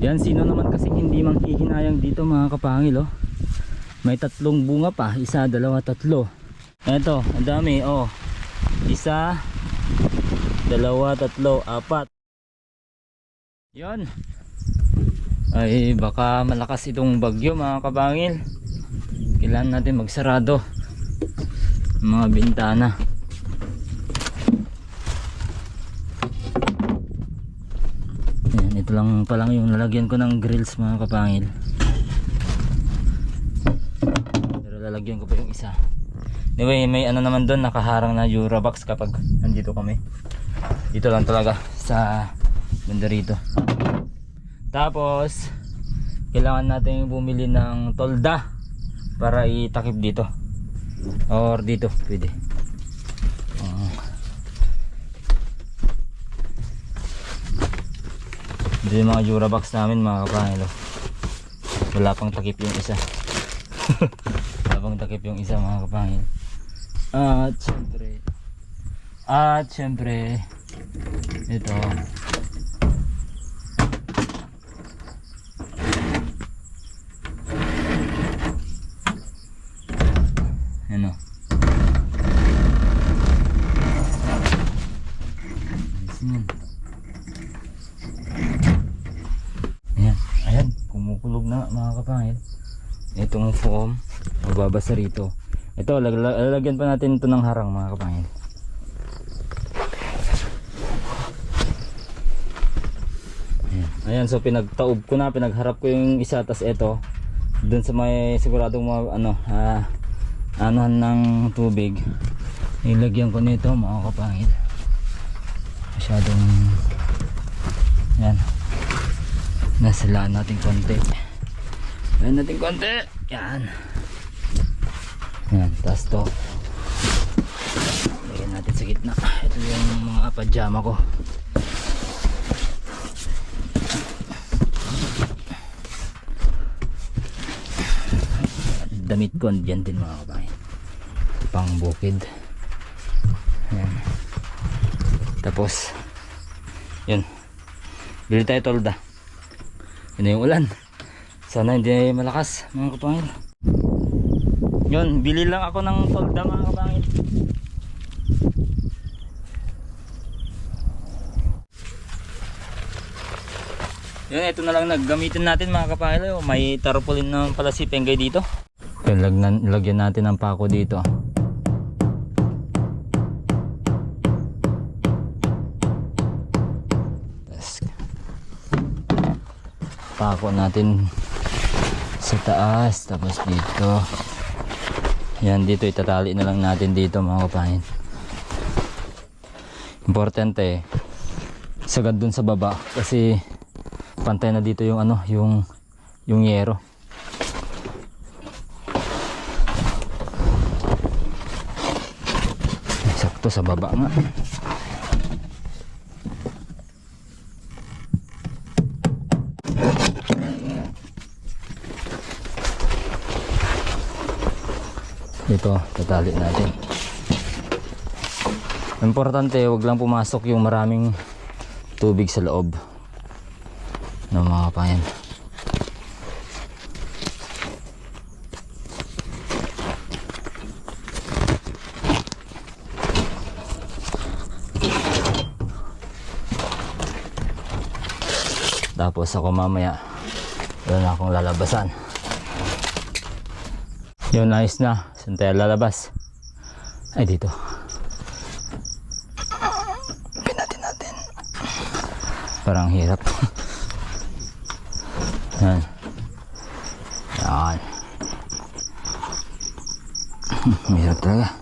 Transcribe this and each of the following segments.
Yan, sino naman kasing hindi manghihinayang dito mga kapangil, oh. May tatlong bunga pa. Isa, dalawa, tatlo. Eto, ang dami, oh. Isa, dalawa, tatlo, apat. Yon. Ay, baka malakas itong bagyo mga kabangil. Kailangan natin magsarado. Mga bintana. Ayan, ito lang pa lang yung lalagyan ko ng grills mga kapangil. Pero lalagyan ko pa yung isa. Anyway, may ano naman doon nakaharang na Eurobox kapag nandito kami. Dito lang talaga sa banda rito. Tapos, kailangan natin bumili ng tolda para itakip dito. Or dito, pwede. Ito yung mga Jurabox namin mga kapangilo. Wala pang takip yung isa. Wala pang takip yung isa mga kapangil. At syempre. At syempre. Ito. Ano? Ayos yan. Ayan, ayan, kumukulog na mga kapangil. Itong foam, mababasa rito. Ito, lag lalagyan pa natin ito ng harang mga kapangil. Ayan. So pinagtaob ko na, pinagharap ko yung isa, tas ito, dun sa may siguradong mga, ano, ah, anuhan ng tubig. Ilagyan ko nito mga kapangil. Masyadong, yan, nasilaan natin konti ayan natin konti yan yan tas to. Lagyan natin sa gitna. Ito yung mga pajama ko. Damit ko andyan din mga kabayan. Pang bukid. Yan tapos yun. Bili tayo tolda. Yun yung ulan. Sana hindi malakas mga kapangil yun bili lang ako ng tolda mga kapangil yun ito na lang naggamitin natin mga kapangil Oh, may tarpaulin naman pala si Pengay dito. Yun lagnan, lagyan natin ng pako dito. Pako natin sa taas. Tapos dito yan dito itatali na lang natin dito mga kapahin. Importante sagad dun sa baba kasi pantay na dito yung ano yung yung yero. Sakto sa baba nga ito tatali natin. Importante wag lang pumasok yung maraming tubig sa loob ng mga kapayan. Tapos ako mamaya doon akong lalabasan yun, ayos na. Saan tayo lalabas? Ay, dito. Pinatin natin. Parang hirap. Yan. Yan. Hirap talaga.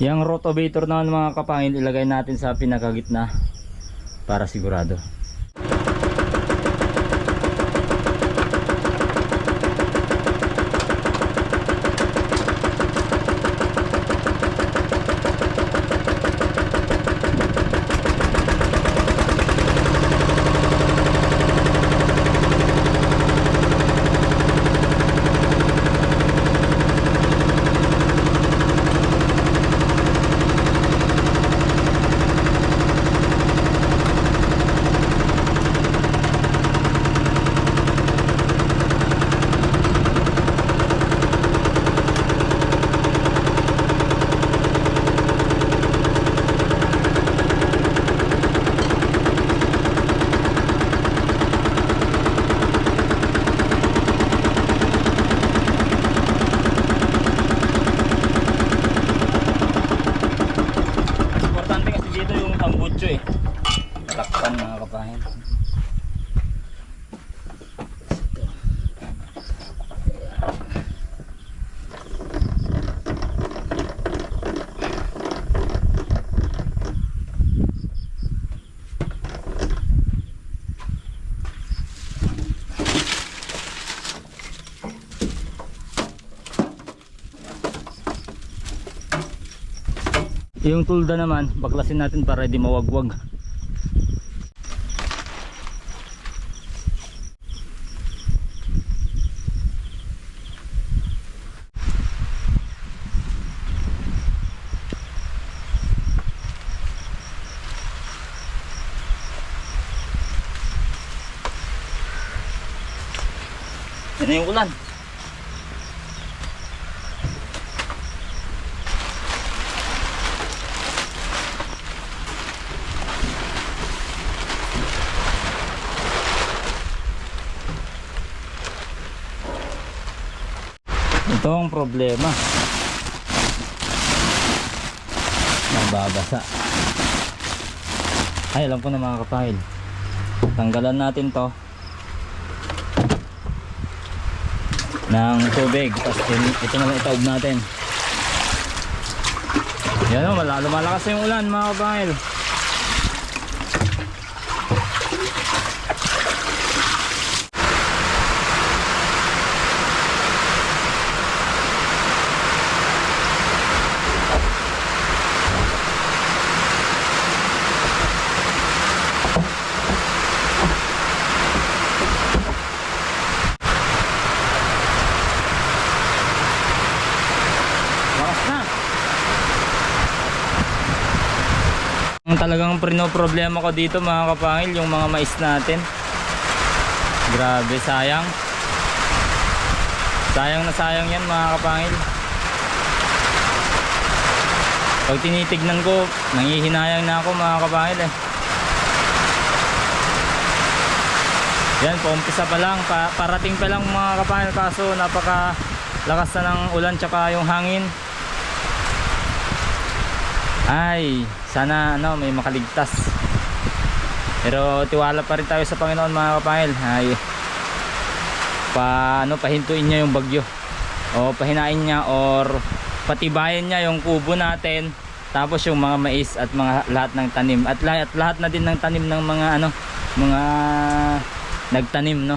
Yung rotovator naman mga kapangil ilagay natin sa pinakagitna para sigurado. Yung tulda naman, baklasin natin para di mawagwag. Yan na yung ulan. Ito ang problema. Nababasa. Ay, alam ko na mga kapahil. Tanggalan natin to ng tubig. Tapos ito na lang itaob natin. Yan o, malalo malakas yung ulan mga kapahil. Lakas na. Ang talagang problema ko dito mga kapangil, yung mga mais natin. Grabe, sayang. Sayang na sayang yan mga kapangil. Pag tinitignan ko, nangihinayang na ako mga kapangil eh. Yan, paumpisa pa lang, pa, parating pa lang mga kapangil kaso napaka lakas na ng ulan tsaka yung hangin. Ay, sana ano, may makaligtas. Pero tiwala pa rin tayo sa Panginoon mga kapangil. Ay, pa, ano, pahintuin niya yung bagyo. O pahinain niya or patibayin niya yung kubo natin. Tapos yung mga mais at mga lahat ng tanim. At lahat, lahat na din ng tanim ng mga ano, mga nagtanim, no?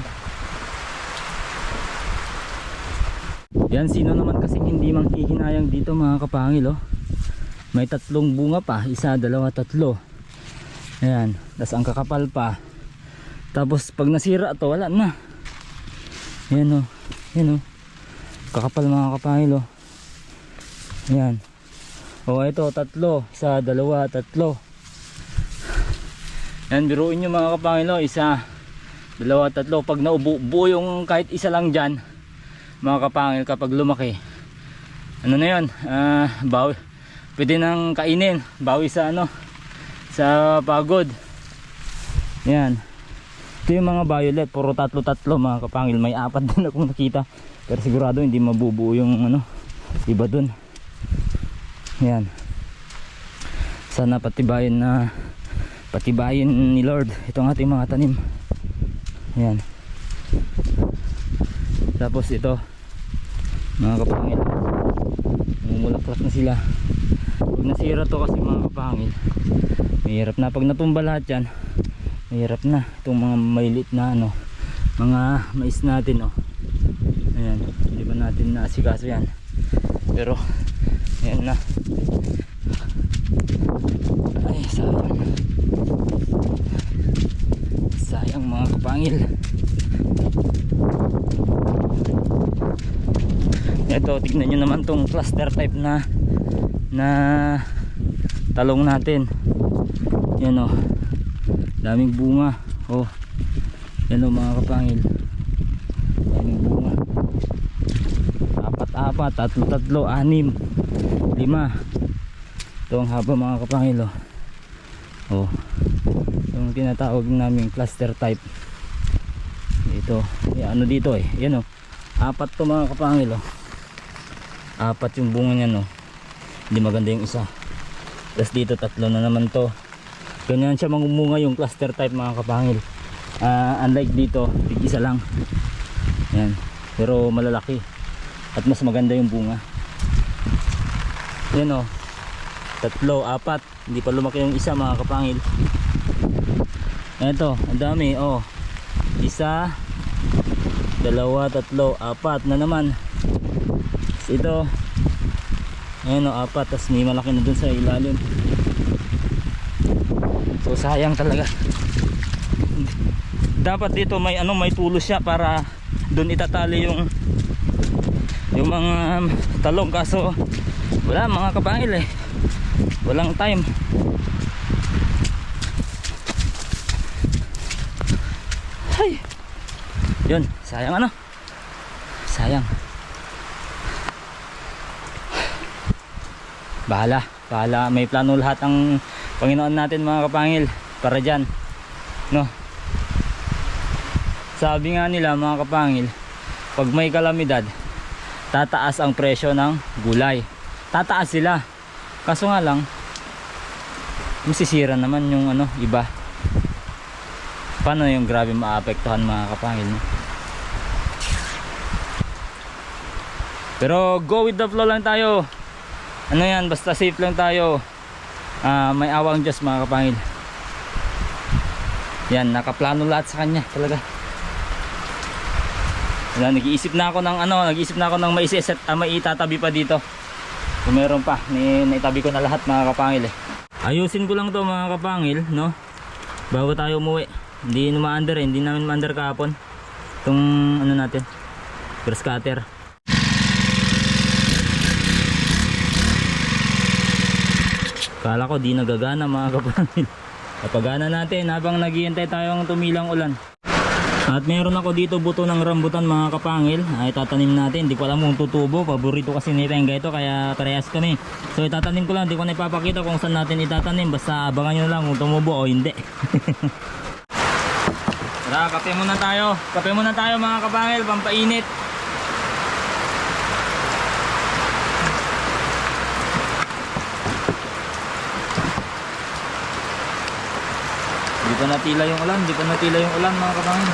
Yan, sino naman kasing hindi manghihinayang dito mga kapangil, oh. May tatlong bunga pa, isa, dalawa, tatlo. Ayan, tas ang kakapal pa. Tapos pag nasira to, wala na. Ayan, oh. Ayan, oh. Kakapal mga kapangil, oh. Ayan. Oh, ito, tatlo. Isa, dalawa, tatlo. Ayan, biruin nyo mga kapangil, oh. Isa, dalawa, tatlo. Pag naubo, yung kahit isa lang dyan, mga kapangil kapag lumaki ano na yun ah bawi pwede nang kainin bawi sa ano sa pagod. Yan. Ito yung mga violet puro tatlo tatlo mga kapangil. May apat din akong nakita. Pero sigurado hindi mabubuo yung ano iba dun. Yan. Sana patibayin na patibayin ni Lord itong ating mga tanim. Yan. Tapos ito mga kapangil. Namumulaklak na sila pag nasira to kasi mga kapangil mahirap na. Pag natumba lahat yan mahirap na. Itong mga mailit na ano mga mais natin oh. Ayan. Hindi ba natin naasikaso yan? Pero ayan na. Ay sayang. Sayang mga kapangil ito tignan nyo naman tong cluster type na na talong natin. Yan o. Daming bunga. Oh yan o mga kapangil. Daming bunga. Apat apat tatlo tatlo anim lima. Ito ang haba mga kapangil oh oh yung tinatawag namin cluster type. Ito. Yan, ano dito eh. Yan o. Apat to mga kapangil oh apat yung bunga niya no hindi maganda yung isa tapos dito tatlo na naman to Ganyan siya mangumunga yung cluster type mga kapangil. Ah, unlike dito, tig isa lang. Yan. Pero malalaki. At mas maganda yung bunga. Yan o. Tatlo, apat. Hindi pa lumaki yung isa mga kapangil. Eto, ang dami. Oh. Isa, dalawa, tatlo, apat na naman. Ito. Ayan o, apat. Tapos may malaki na dun sa ilalim. So sayang talaga. Dapat dito may ano may tulos siya para doon itatali yung yung mga talong kaso wala mga kapangil eh. Walang time. Hay. Yun, sayang ano? Sayang. Bahala, bahala. May plano lahat ang Panginoon natin mga kapangil para dyan. No? Sabi nga nila mga kapangil, pag may kalamidad, tataas ang presyo ng gulay. Tataas sila. Kaso nga lang, masisira naman yung ano, iba. Paano yung grabe maapektuhan mga kapangil? No? Pero go with the flow lang tayo. Ano yan, basta safe lang tayo. Ah, may awang Diyos mga kapangil. Yan, nakaplano lahat sa kanya talaga. Wala, nag-iisip na ako ng ano, nag-iisip na ako ng maiset, ah, maitatabi pa dito. Kung meron pa, ni, naitabi ko na lahat mga kapangil eh. Ayusin ko lang to mga kapangil, no? Bago tayo umuwi. Hindi numa-under eh, hindi namin ma-under kahapon. Itong ano natin, grass cutter. Kala ko di nagagana mga kapangil. Napagana natin habang naghihintay tayong tumilang ulan. At meron ako dito buto ng rambutan mga kapangil. Ay tatanim natin. Hindi ko alam kung tutubo. Paborito kasi ni Tenga ito kaya parehas kami. So itatanim ko lang. Hindi ko na ipapakita kung saan natin itatanim. Basta abangan nyo lang kung tumubo o hindi. Tara, kape muna tayo. Kape muna tayo mga kapangil. Pampainit. Pa natila yung ulan, di pa natila yung ulan mga kapangin.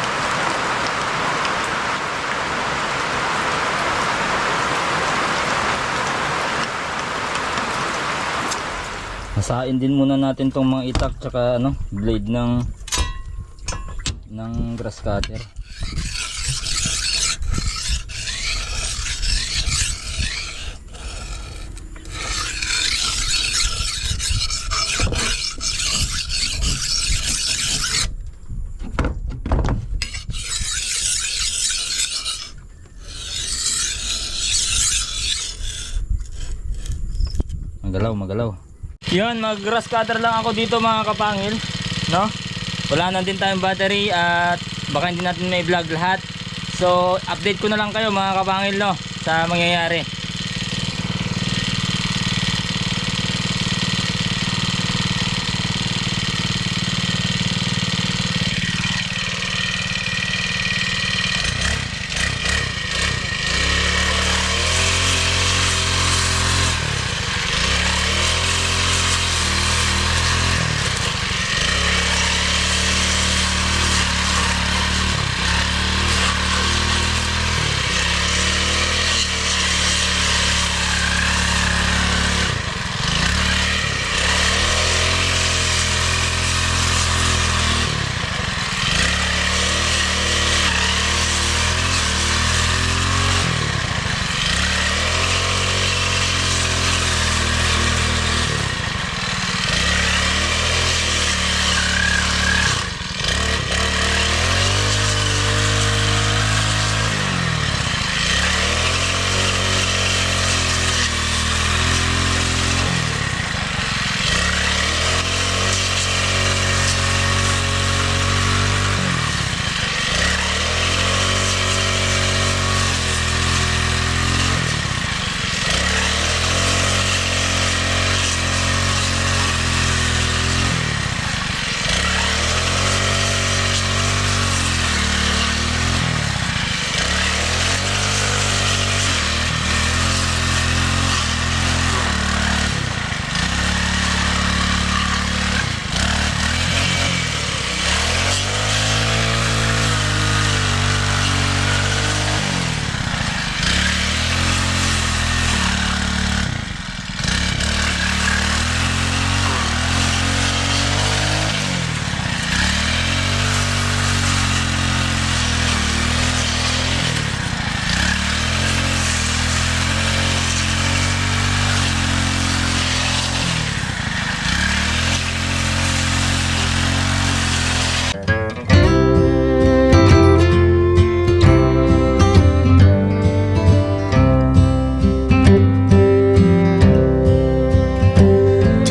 Masain din muna natin tong mga itak tsaka ano, blade ng ng grass cutter. Magalaw, magalaw. Yun, mag grass lang ako dito mga kapangil, no? Wala na din tayong battery at baka hindi natin may vlog lahat. So, update ko na lang kayo mga kapangil, no? Sa mangyayari.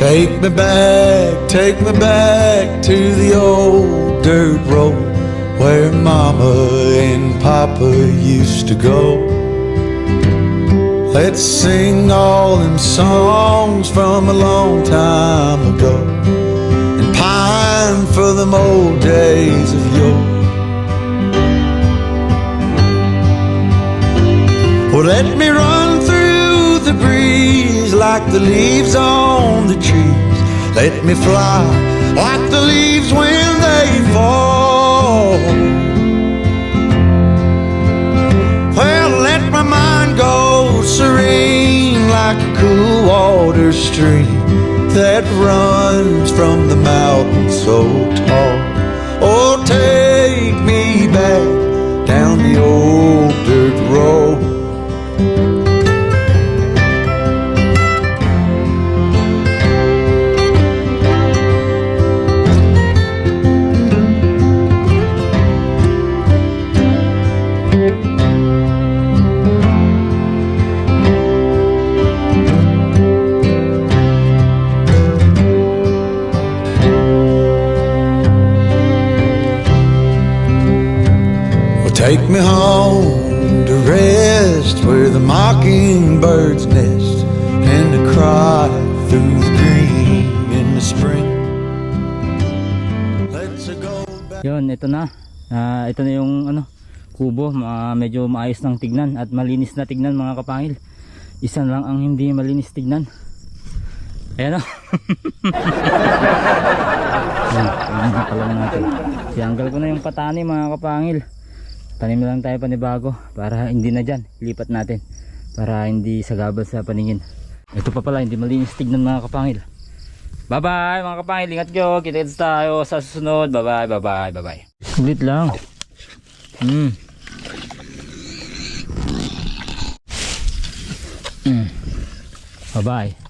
Take me back, take me back to the old dirt road where Mama and Papa used to go. Let's sing all them songs from a long time ago and pine for them old days of yore. Well, let me like the leaves on the trees. Let me fly like the leaves when they fall. Well, let my mind go serene like a cool water stream that runs from the mountain so tall. Oh, take me back down the old maayos ng tignan at malinis na tignan mga kapangil. Isa lang ang hindi malinis tignan. Ayan o. Yan, tignan na pala natin. Siyanggal ko na yung patani mga kapangil. Tanim na lang tayo panibago para hindi na dyan. Lipat natin. Para hindi sagabal sa paningin. Ito pa pala, hindi malinis tignan mga kapangil. Bye bye mga kapangil, ingat kayo. Kita-kits tayo sa susunod. Bye bye, bye bye, bye bye. Ulit lang. Hmm. Hmm. Bye bye.